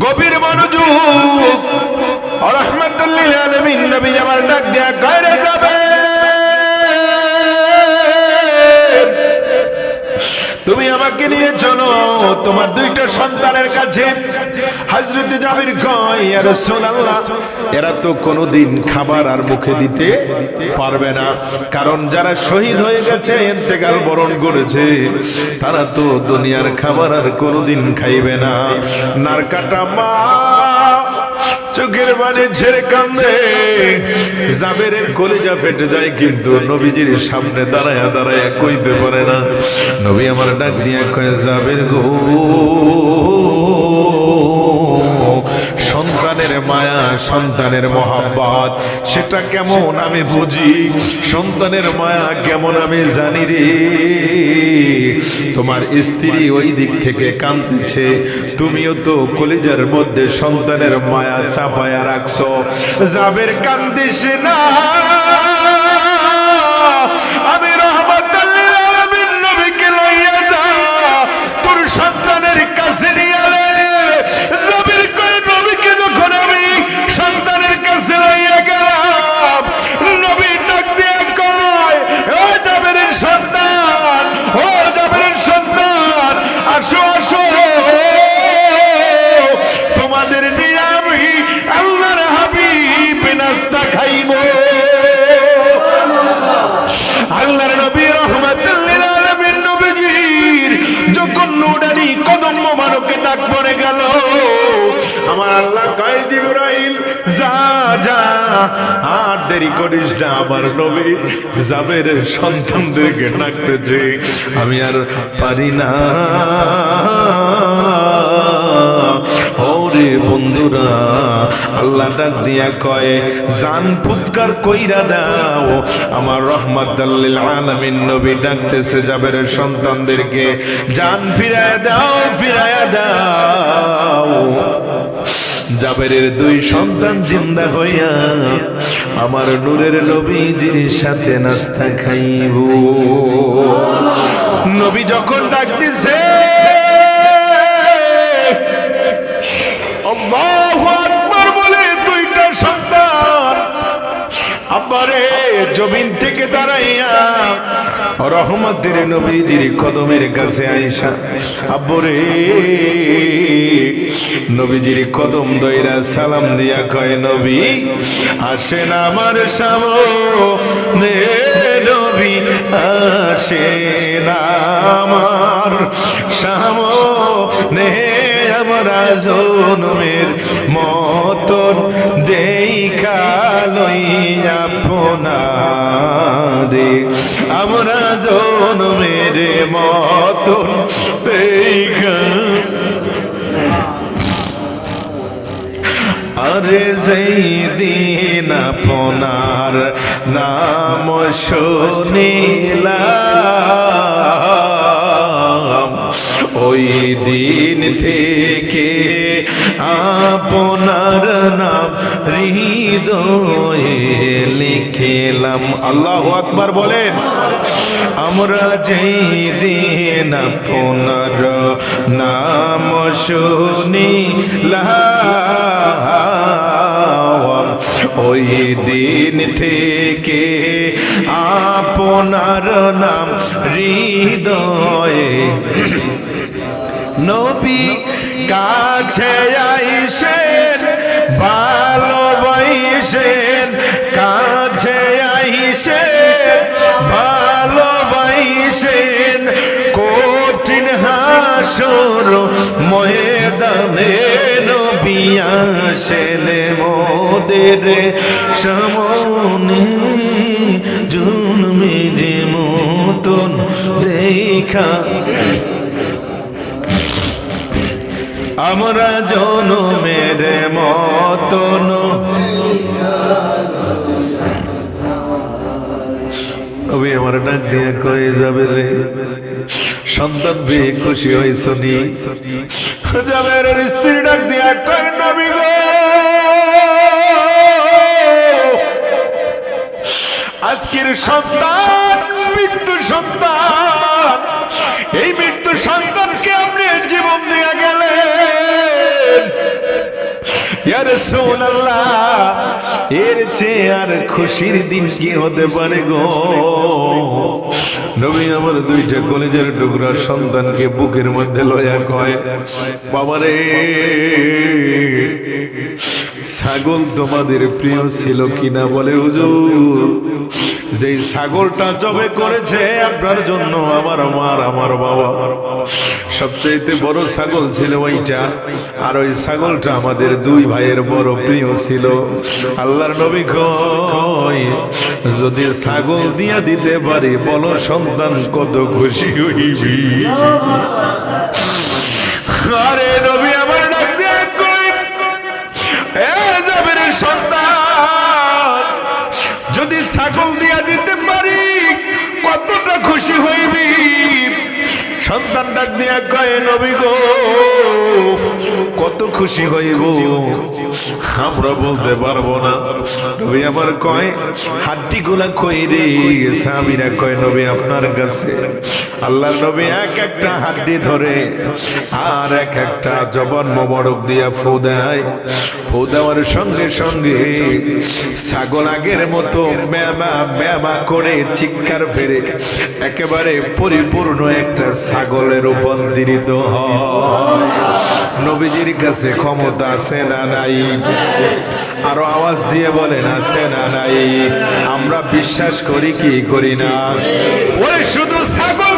গভীর মনোযোগ। রহমতুল্লিল আলমিন নবী আমার ডাক দেয়া কয়রে যাবে। তুমি আমাকে নিয়ে চলো, তোমার দুইটা সন্তানের কাছে। হাজরতে জাবির কয়, ইয়া রাসূলুল্লাহ, এরা তো কোনোদিন খাবার আর মুখে দিতে পারবে না। কারণ যারা শহীদ হয়ে গেছে ইন্তেকাল বরণ করেছে। তারা তো দুনিয়ার খাবার আর কোনোদিন খাইবে না। নারকাটা মা চোখের বাজে ছেড়ে কান্দে জাবেরের কলিজা ফেটে যায়, কিন্তু নবীজির সামনে দাঁড়ায় দাঁড়ায় কইতে পারে না। নবী আমার ডাক দিয়ে কয়ে, জাবের গো। সন্তানের মায়া, সন্তানের মহাব্বত, সেটা কেমন আমি বুঝি? সন্তানের মায়া কেমন আমি জানি রে? তোমার স্ত্রী ওই দিক থেকে কাঁদতেছে। তুমিও তো কলিজার মধ্যে সন্তানের মায়া চাপায়া রাখছো। যাবের কান্দিস না। নুরানি কদম মোবারকে ডাক পরে গেল। আমার আল্লাহ কয়, জিবরাইল, যা যা, আর দেরি করিস না, আমার নবী জাবের সন্তানদেরকে ডাকতেছে। আমি আর পারি না। ওরে বন্ধুরা, আল্লাহ ডাক দিয়া কয়, জান ফুৎকার কইরা দাও। আমার রহমাতুল্লিল আলামিন নবী ডাকতেছে জাবের সন্তানদেরকে, জান ফিরায় দাও ফিরায় দাও। জাবেরের দুই সন্তান জিন্দা হইয়া আমার নূরের নবীজির সাথে নাস্তা খাইব। নবী যখন ডাকতেছে কদম দইরা সালাম দিয়া কয় নবী আসেন আমার সামনে নবী আসেন আমার সামনে। আমরা জনমের মতন দেখা লইয়া আপনারে আমরা জনমের মতন দেখা। আরে যেই দিন আপনার নাম শুনিলাম, ওই দিন থেকে আপনার নাম হৃদয়ে লিখিলাম। আল্লাহ আকবার বলেন, আমরা যেই দিন আপনার নাম শুনিলাম ওই দিন থেকে আপনার নাম হৃদয়ে নবী কাছে আইসেন ভালোবাইসেন কাছে আইসেন ভালোবাইসেন কঠিন হাসর ময়দানে নবী আসেলে মোদের সমনে। জন্মে যে মতন দেখা আমরা জনমের মতন। ওই আমার ডাক দিয়ে কয়ে যাবে রে? সন্তান পেয়ে খুশি হয়েছ নি? যাবে রে স্ত্রী ডাক দিয়া কয়ে নবী গো? আজকের সন্তান মৃত্যু সন্তান, এই ইয়া এর চেয়ে আর খুশির দিন কি হতে পারে গো? নবী আমার দুইটা কলেজের টুকরা সন্তানকে বুকের মধ্যে লয়া কয়, বাবারে ছাগল তোমাদের প্রিয় ছিল কিনা বলে হুজুর? যে ছাগলটা জবে করেছে আপনার জন্য আমার মার, আমার বাবা। সবচাইতে বড় ছাগল ছিল ওইটা, আর ওই ছাগলটা আমাদের দুই ভাইয়ের বড় প্রিয় ছিল। আল্লাহর নবী কয়, যদি ছাগল দিয়া দিতে পারি, বলো সন্তান কত খুশি হইবি? আরে নবী নবী গো। কত খুশি হইব। আমরা বলতে পারব না। নবী আমার কয় হাড্ডি গুলা কই রে? সাহাবীরা কয়, নবী আপনার কাছে। আল্লাহর নবী এক একটা হাড্ডি ধরে আর এক একটা জবান মোবারক দিয়া ফু দেয়। ফু দেওয়ার সঙ্গে সঙ্গে ছাগল আগের মতো ব্যামা ব্যামা করে চিৎকার ফেরে। একেবারে পরিপূর্ণ একটা ছাগলে রূপান্তরিত হয়। নবীজির কাছে ক্ষমতা আছে না নাই? আরও আওয়াজ দিয়ে বলেন, আছে না নাই? আমরা বিশ্বাস করি কি করি না? ওই শুধু ছাগল